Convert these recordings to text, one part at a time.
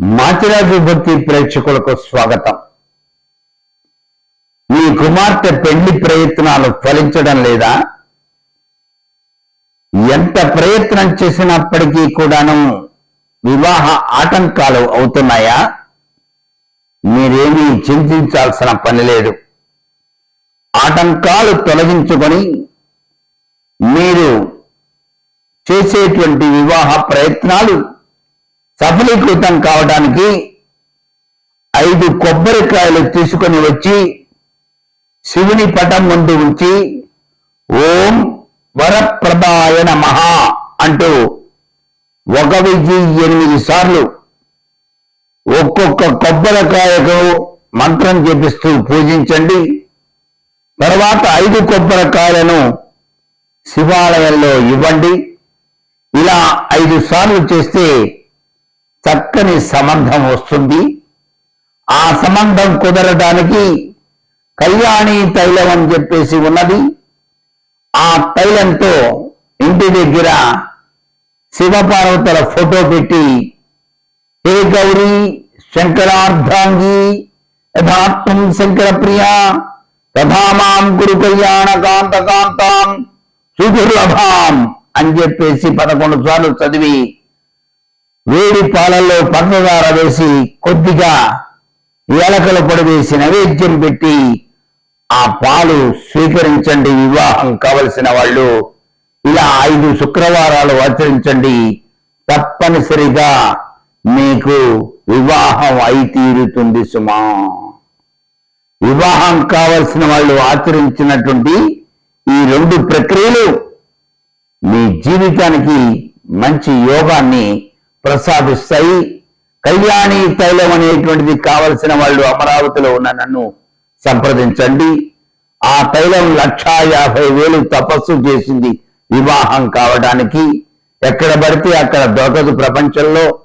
మాచిరాజు భక్తి ప్రేక్షకులకు స్వాగతం. మీ కుమార్తె పెళ్ళి ప్రయత్నాలు ఫలించడం లేదా? ఎంత ప్రయత్నం చేసినప్పటికీ కూడాను వివాహ ఆటంకాలు అవుతున్నాయా? మీరేమీ చింతించాల్సిన పని లేదు. ఆటంకాలు తొలగించుకొని మీరు చేసేటువంటి వివాహ ప్రయత్నాలు సఫలీకృతం కావడానికి ఐదు కొబ్బరికాయలు తీసుకొని వచ్చి శివుని పటం ముందు ఉంచి ఓం వరప్రభాయ నమః అంటూ ఒక వెయ్యి ఎనిమిది సార్లు ఒక్కొక్క కొబ్బరికాయకు మంత్రం జపిస్తూ పూజించండి. తర్వాత ఐదు కొబ్బరికాయలను శివాలయంలో ఇవ్వండి. ఇలా ఐదు సార్లు చేస్తే చక్కని సంబంధం వస్తుంది. ఆ సంబంధం కుదరడానికి కళ్యాణి తైలం అని చెప్పేసి ఉన్నది. ఆ తైలంతో ఇంటి దగ్గర శివపార్వతుల ఫోటో పెట్టి హే గౌరీ శంకరార్ధాంగి యథాత్మం శంకర ప్రియ తథామాం గురు కళ్యాణ కాంత కాంతాం సుధుర్లభాం అని చెప్పేసి పదకొండు సార్లు చదివి వేడి పాలల్లో పంచదార వేసి కొద్దిగా ఏలకల పొడి వేసి నైవేద్యం పెట్టి ఆ పాలు స్వీకరించండి వివాహం కావలసిన వాళ్ళు. ఇలా ఐదు శుక్రవారాలు ఆచరించండి. తప్పనిసరిగా మీకు వివాహం అయి తీరుతుంది సుమా. వివాహం కావలసిన వాళ్ళు ఆచరించినటువంటి ఈ రెండు ప్రక్రియలు మీ జీవితానికి మంచి యోగాన్ని ప్రసాదిస్తాయి కళ్యాణి తైలం అనేటువంటిది కావలసిన వాళ్ళు అమరావతిలో ఉన్న నన్ను సంప్రదించండి. ఆ తైలం లక్షా యాభై వేలు తపస్సు చేసింది వివాహం కావడానికి. ఎక్కడ పడితే అక్కడ దొరకదు ప్రపంచంలో.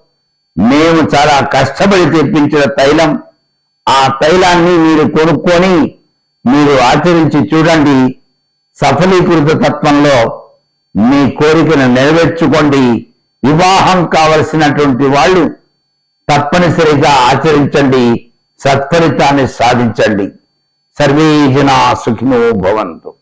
మేము చాలా కష్టపడి తెప్పించిన తైలం. ఆ తైలాన్ని మీరు కొనుక్కొని మీరు ఆచరించి చూడండి. సఫలీకృత తత్వంలో మీ కోరికను నెరవేర్చుకోండి. వివాహం కావలసినటువంటి వాళ్ళు తప్పనిసరిగా ఆచరించండి సత్ఫలితాన్ని సాధించండి. సర్వే జనా సుఖినో భవంతు.